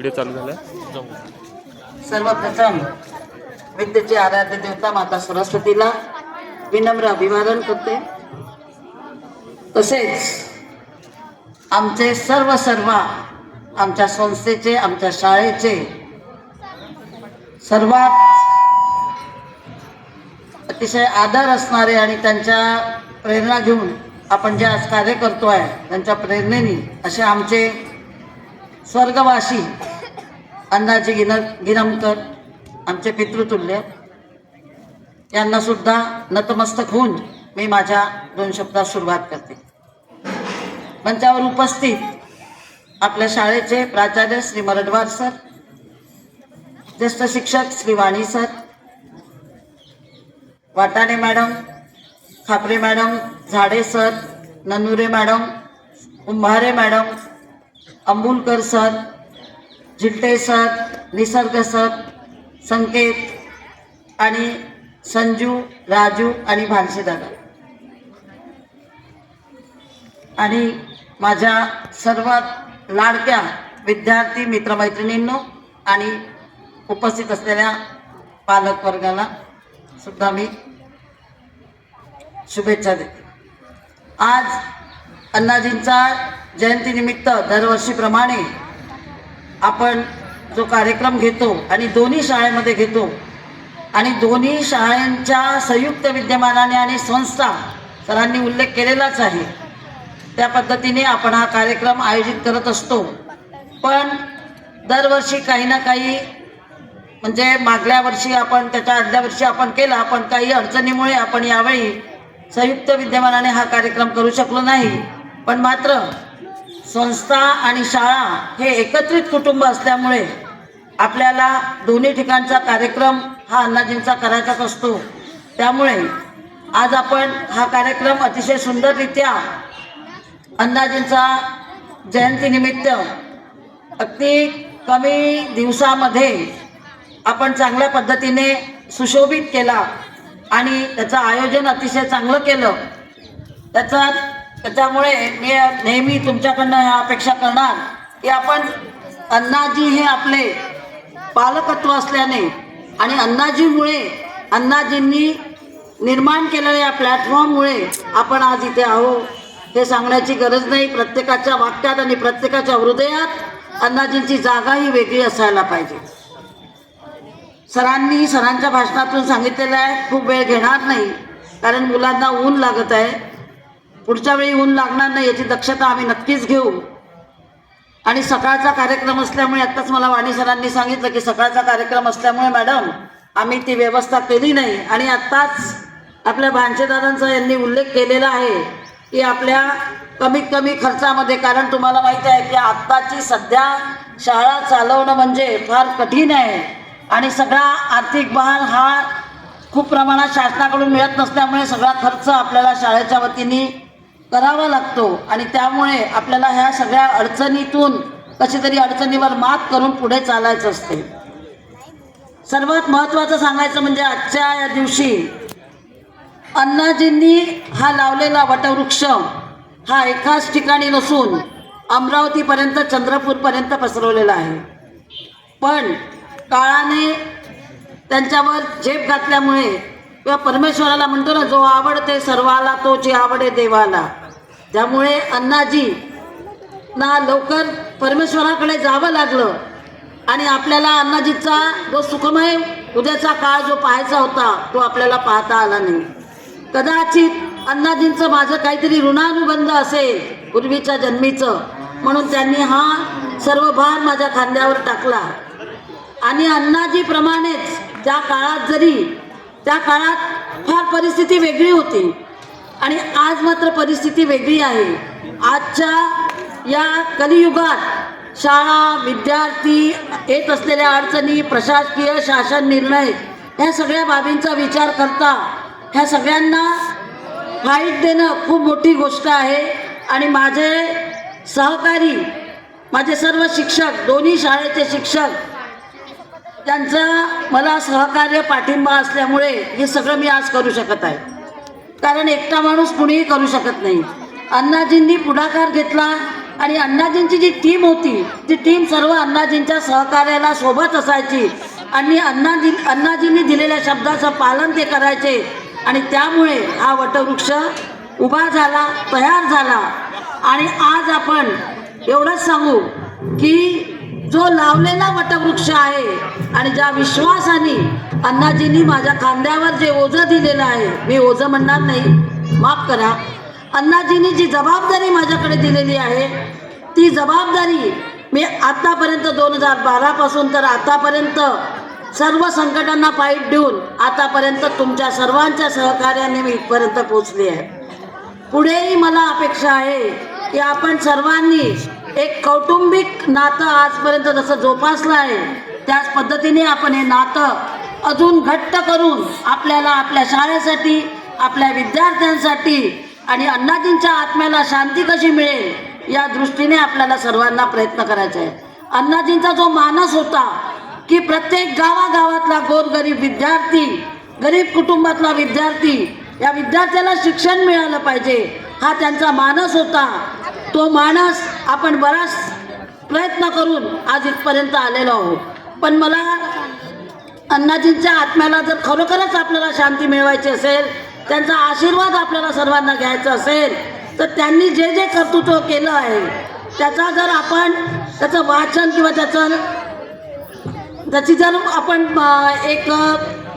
Video चालू झाला. सर्वप्रथम विद्येची आराध्य देवता माता सरस्वतीला विनम्र अभिवादन करते. तसेच आमचे सर्व सर्व आमच्या संस्थेचे आमच्या शाळेचे सर्वात अतिशय आदर असणारे आणि त्यांच्या प्रेरणा घेऊन आपण जे आज कार्य करतो आहे त्यांच्या प्रेरणेने असे आमचे स्वर्गवासी अण्णाजी गिन गिरमकर आमचे पितृतुल्य. यांना सुद्धा नतमस्तक होऊन मी माझ्या दोन शब्दात सुरुवात करते. मंचावर उपस्थित आपल्या शाळेचे प्राचार्य श्री मरडवार सर ज्येष्ठ शिक्षक Shri Wani sir Watane madam Khapare madam Zade sir Nanure madam Kumbhare madam Ambulkar sir Zilte sir Nisarg sir Sanket आणि संजू राजू आणि भानशीदादा आणि माझ्या सर्वात लाडक्या विद्यार्थी मित्रमैत्रिणींनो आणि उपस्थित असलेल्या पालक वर्गाला सुद्धा मी शुभेच्छा देते. आज अण्णाजींचा जयंतीनिमित्त दरवर्षीप्रमाणे आपण जो कार्यक्रम घेतो आणि दोन्ही शाळेमध्ये घेतो आणि दोन्ही शाळांच्या संयुक्त विद्यमानाने आणि संस्था सरांनी उल्लेख केलेलाच आहे. त्या पद्धतीने आपण हा कार्यक्रम आयोजित करत असतो. पण दरवर्षी काही ना काही म्हणजे मागल्या वर्षी आपण त्याच्या आदल्या वर्षी आपण केला पण काही अडचणीमुळे आपण यावेळी संयुक्त विद्यमानाने हा कार्यक्रम करू शकलो नाही. पण मात्र संस्था आणि शाळा हे एकत्रित कुटुंब असल्यामुळे आपल्याला दोन्ही ठिकाणचा कार्यक्रम हा अण्णाजींचा करायचाच असतो. त्यामुळे आज आपण हा कार्यक्रम अतिशय सुंदररित्या अण्णाजींचा जयंतीनिमित्त अगदी कमी दिवसामध्ये आपण चांगल्या पद्धतीने सुशोभित केला आणि त्याचं आयोजन अतिशय चांगलं केलं. त्याचा त्याच्यामुळे मी नेहमी तुमच्याकडनं ह्या अपेक्षा करणार की आपण अण्णाजी हे आपले पालकत्व असल्याने आणि अण्णाजीमुळे अण्णाजींनी निर्माण केलेल्या या प्लॅटफॉर्ममुळे आपण आज इथे आहोत हे सांगण्याची गरज नाही. प्रत्येकाच्या वाक्यात आणि प्रत्येकाच्या हृदयात अण्णाजींची जागा ही वेगळी असायला पाहिजे. सरांनी सरांच्या भाषणातून सांगितलेलं आहे खूप वेळ घेणार नाही कारण मुलांना ऊन लागत आहे. पुढच्या वेळी ऊन लागणार नाही याची दक्षता आम्ही नक्कीच घेऊ. आणि सकाळचा कार्यक्रम असल्यामुळे आत्ताच मला वाणी सरांनी सांगितलं की सकाळचा कार्यक्रम असल्यामुळे मॅडम आम्ही ती व्यवस्था केली नाही. आणि आत्ताच आपल्या भांचेदारांचा यांनी उल्लेख केलेला आहे की आपल्या कमीत कमी खर्चामध्ये कारण तुम्हाला माहिती आहे की आत्ताची सध्या शाळा चालवणं म्हणजे फार कठीण आहे. आणि सगळा आर्थिक भार हा खूप प्रमाणात शासनाकडून मिळत नसल्यामुळे सगळा खर्च आपल्याला शाळेच्या वतीने करावा लागतो. आणि त्यामुळे आपल्याला ह्या सगळ्या अडचणीतून कशी तरी अडचणीवर मात करून पुढे चालायचं असते. सर्वात महत्त्वाचं सांगायचं म्हणजे आजच्या या दिवशी अण्णाजींनी हा लावलेला वटवृक्ष हा एकाच ठिकाणी नसून अमरावतीपर्यंत चंद्रपूरपर्यंत पसरवलेला आहे. पण काळाने त्यांच्यावर झेप घातल्यामुळे किंवा परमेश्वराला म्हणतो ना जो आवडते सर्वाला तो जी आवडे देवाला. त्यामुळे अण्णाजी ना लवकर परमेश्वराकडे जावं लागलं. आणि आपल्याला अण्णाजीचा जो सुखमय उद्याचा काळ जो पाहायचा होता तो आपल्याला पाहता आला नाही. कदाचित अण्णाजींचं माझं काहीतरी ऋणानुबंध असेल पूर्वीच्या जन्मीचं म्हणून त्यांनी हा सर्व भार माझ्या खांद्यावर टाकला. आणि अण्णाजीप्रमाणेच त्या काळात जरी त्या काळात फार परिस्थिती वेगळी होती. आणि आज मात्र परिस्थिती वेगळी आहे. आजच्या या कलियुगात शाळा विद्यार्थी येत असलेल्या अडचणी प्रशासकीय शासन निर्णय ह्या सगळ्या बाबींचा विचार करता ह्या सगळ्यांना फाईट देणं खूप मोठी गोष्ट आहे. आणि माझे सहकारी माझे सर्व शिक्षक दोन्ही शाळेचे शिक्षक त्यांचा मला सहकार्य पाठिंबा असल्यामुळे हे सगळं मी आज करू शकत आहे. कारण एकटा माणूस कुणीही करू शकत नाही. अण्णाजींनी पुढाकार घेतला आणि अण्णाजींची जी टीम होती ती टीम सर्व अण्णाजींच्या सहकार्याला सोबत असायची. आणि अण्णाजी अण्णाजींनी दिलेल्या शब्दाचं पालन ते करायचे. आणि त्यामुळे हा वटवृक्ष उभा झाला तयार झाला. आणि आज आपण एवढंच सांगू की जो लावलेला वटवृक्ष आहे आणि ज्या विश्वासाने अण्णाजींनी माझ्या खांद्यावर जे ओझं दिलेलं आहे मी ओझं म्हणणार नाही. माफ करा. अण्णाजींनी जी जबाबदारी माझ्याकडे दिलेली आहे ती जबाबदारी मी आतापर्यंत दोन हजार बारापासून तर आतापर्यंत सर्व संकटांना फाईट देऊन आतापर्यंत तुमच्या सर्वांच्या सहकार्याने मी इथपर्यंत पोचली आहे. पुढेही मला अपेक्षा आहे की आपण सर्वांनी एक कौटुंबिक नातं आजपर्यंत जसं जोपासलं आहे त्याच पद्धतीने आपण हे नातं अजून घट्ट करून आपल्याला आपल्या शाळेसाठी आपल्या विद्यार्थ्यांसाठी आणि अण्णाजींच्या आत्म्याला शांती कशी मिळेल या दृष्टीने आपल्याला सर्वांना प्रयत्न करायचा आहे अण्णाजींचा जो मानस होता की प्रत्येक गावागावातला गोरगरीब विद्यार्थी गरीब कुटुंबातला विद्यार्थी या विद्यार्थ्याला शिक्षण मिळालं पाहिजे हा त्यांचा मानस होता. तो मानस आपण बराच प्रयत्न करून आज इथपर्यंत आलेलो आहोत. पण मला अण्णाजींच्या आत्म्याला जर खरोखरच आपल्याला शांती मिळवायची असेल त्यांचा आशीर्वाद आपल्याला सर्वांना घ्यायचा असेल तर त्यांनी जे जे कर्तृत्व केलं आहे त्याचा जर आपण त्याचं वाचन किंवा त्याचं त्याची जर आपण एक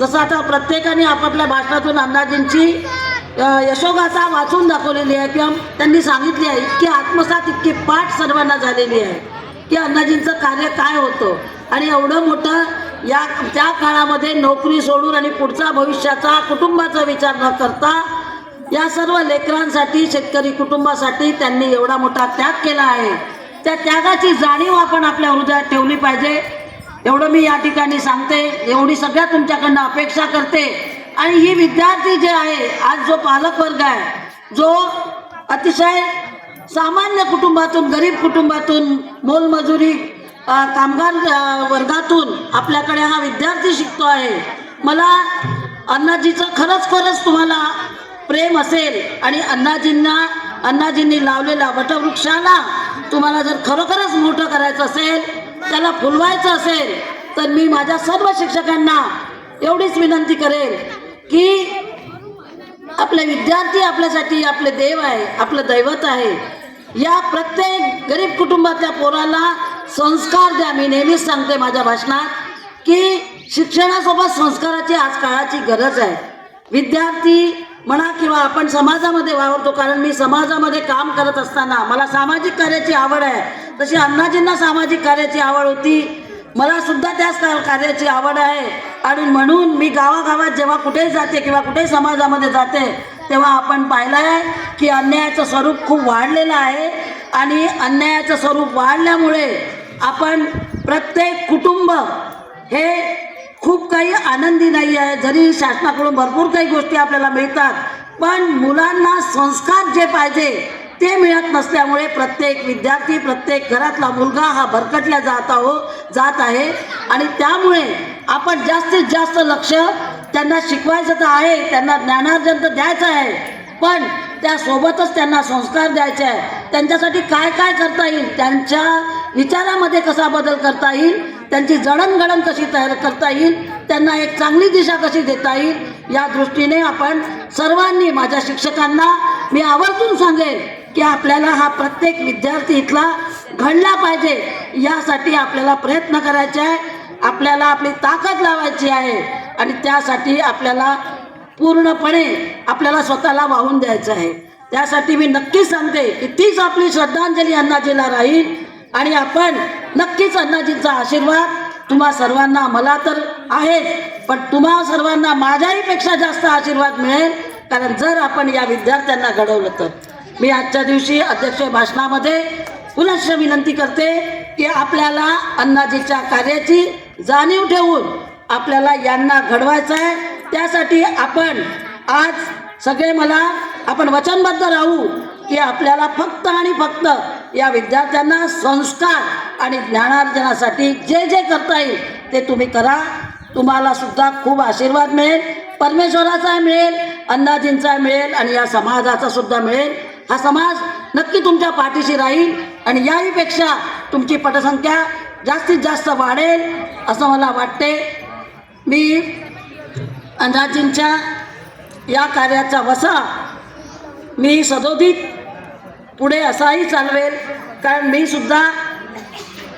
जसं आता प्रत्येकाने आपापल्या भाषणातून अण्णाजींची यशोगाथा वाचून दाखवलेली आहे किंवा त्यांनी सांगितली आहे इतकी आत्मसात इतकी पाठ सर्वांना झालेली आहे की अण्णाजींचं कार्य काय होतं? आणि एवढं मोठं या त्या काळामध्ये नोकरी सोडून आणि पुढचा भविष्याचा कुटुंबाचा विचार न करता या सर्व लेकरांसाठी शेतकरी कुटुंबासाठी त्यांनी एवढा मोठा त्याग केला आहे. त्या त्यागाची जाणीव आपण आपल्या हृदयात ठेवली पाहिजे. एवढं मी या ठिकाणी सांगते एवढी सगळ्या तुमच्याकडनं अपेक्षा करते. आणि ही विद्यार्थी जे आहे आज जो पालक वर्ग आहे जो अतिशय सामान्य कुटुंबातून गरीब कुटुंबातून मोलमजुरी कामगार वर्गातून आपल्याकडे हा विद्यार्थी शिकतो आहे. मला अण्णाजीचं खरंच खरंच तुम्हाला प्रेम असेल आणि अण्णाजींना अण्णाजींनी लावलेल्या वटवृक्षाला तुम्हाला जर खरोखरच मोठं करायचं असेल त्याला फुलवायचं असेल तर मी माझ्या सर्व शिक्षकांना एवढीच विनंती करेल की आपले विद्यार्थी आपल्यासाठी आपले देव आहे आपलं दैवत आहे. या प्रत्येक गरीब कुटुंबातल्या पोराला संस्कार द्या. मी नेहमीच सांगते माझ्या भाषणात की शिक्षणासोबत संस्काराची आज काळाची गरज आहे. विद्यार्थी म्हणा किंवा आपण समाजामध्ये वावरतो कारण मी समाजामध्ये काम करत असताना मला सामाजिक कार्याची आवड आहे. तशी अण्णाजींना सामाजिक कार्याची आवड होती. मला सुद्धा त्याच कार्याची आवड आहे. आणि म्हणून मी गावागावात जेव्हा कुठेही जाते किंवा कुठेही समाजामध्ये जाते तेव्हा आपण पाहिलं आहे की अन्यायाचं स्वरूप खूप वाढलेलं आहे. आणि अन्यायाचं स्वरूप वाढल्यामुळे आपण प्रत्येक कुटुंब हे खूप काही आनंदी नाही आहे. जरी शासनाकडून भरपूर काही गोष्टी आपल्याला मिळतात पण मुलांना संस्कार जे पाहिजे ते मिळत नसल्यामुळे प्रत्येक विद्यार्थी प्रत्येक घरातला मुलगा हा भरकटल्या जात आहो जात आहे. आणि त्यामुळे आपण जास्तीत जास्त लक्ष त्यांना शिकवायचं तर आहे त्यांना ज्ञानार्जन तर द्यायचं आहे. पण त्यासोबतच त्यांना संस्कार द्यायचे आहे. त्यांच्यासाठी काय काय करता येईल? त्यांच्या विचारामध्ये कसा बदल करता येईल? त्यांची जडणघडण कशी तयार करता येईल? त्यांना एक चांगली दिशा कशी देता येईल? या दृष्टीने आपण सर्वांनी माझ्या शिक्षकांना मी आवर्जून सांगेन की आपल्याला हा प्रत्येक विद्यार्थी इथला घडला पाहिजे. यासाठी आपल्याला प्रयत्न करायचे आहे. आपल्याला आपली ताकद लावायची आहे. आणि त्यासाठी आपल्याला पूर्णपणे आपल्याला स्वतःला वाहून द्यायचं आहे. त्यासाठी मी नक्कीच सांगते की तीच आपली श्रद्धांजली अण्णाजीला राहील आणि आपण नक्कीच अण्णाजींचा आशीर्वाद तुम्हा सर्वांना मला तर आहेच पण तुम्हा सर्वांना माझ्याही पेक्षा जास्त आशीर्वाद मिळेल कारण जर आपण या विद्यार्थ्यांना घडवलं तर. मी आजच्या दिवशी अध्यक्ष भाषणामध्ये पुनश्च विनंती करते की आपल्याला अण्णाजीच्या कार्याची जाणीव ठेवून आपल्याला यांना घडवायचं आहे. त्यासाठी आपण आज सगळे मला आपण वचनबद्ध राहू की आपल्याला फक्त आणि फक्त या विद्यार्थ्यांना संस्कार आणि ज्ञानार्जनासाठी जे जे करता येईल ते तुम्ही करा. तुम्हाला सुद्धा खूप आशीर्वाद मिळेल परमेश्वराचा मिळेल अण्णाजींचा मिळेल आणि या समाजाचा सुद्धा मिळेल. हा समाज नक्की तुमच्या पाठीशी राहील आणि याहीपेक्षा तुमची पटसंख्या जास्तीत जास्त वाढेल असं मला वाटते. मी अंदाजींच्या या कार्याचा वसा मी सदोदित पुढे असाही चालवेल. कारण मी सुद्धा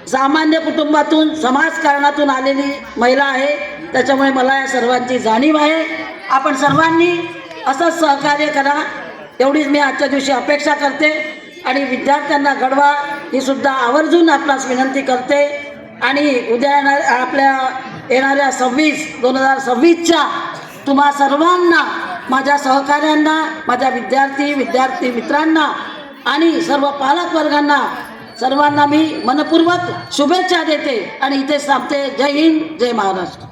सामान्य कुटुंबातून समाजकारणातून आलेली महिला आहे. त्याच्यामुळे मला या सर्वांची जाणीव आहे. आपण सर्वांनी असंच सहकार्य करा. एवढीच मी आजच्या दिवशी अपेक्षा करते. आणि विद्यार्थ्यांना घडवा ही सुद्धा आवर्जून आपणास विनंती करते. आणि उद्या येणार आपल्या येणाऱ्या सव्वीस दोन हजार सव्वीसच्या तुम्हा सर्वांना माझ्या सहकाऱ्यांना माझ्या विद्यार्थी विद्यार्थी मित्रांना आणि सर्व पालक वर्गांना सर्वांना मी मनपूर्वक शुभेच्छा देते आणि इथे सांगते जय हिंद जय महाराष्ट्र.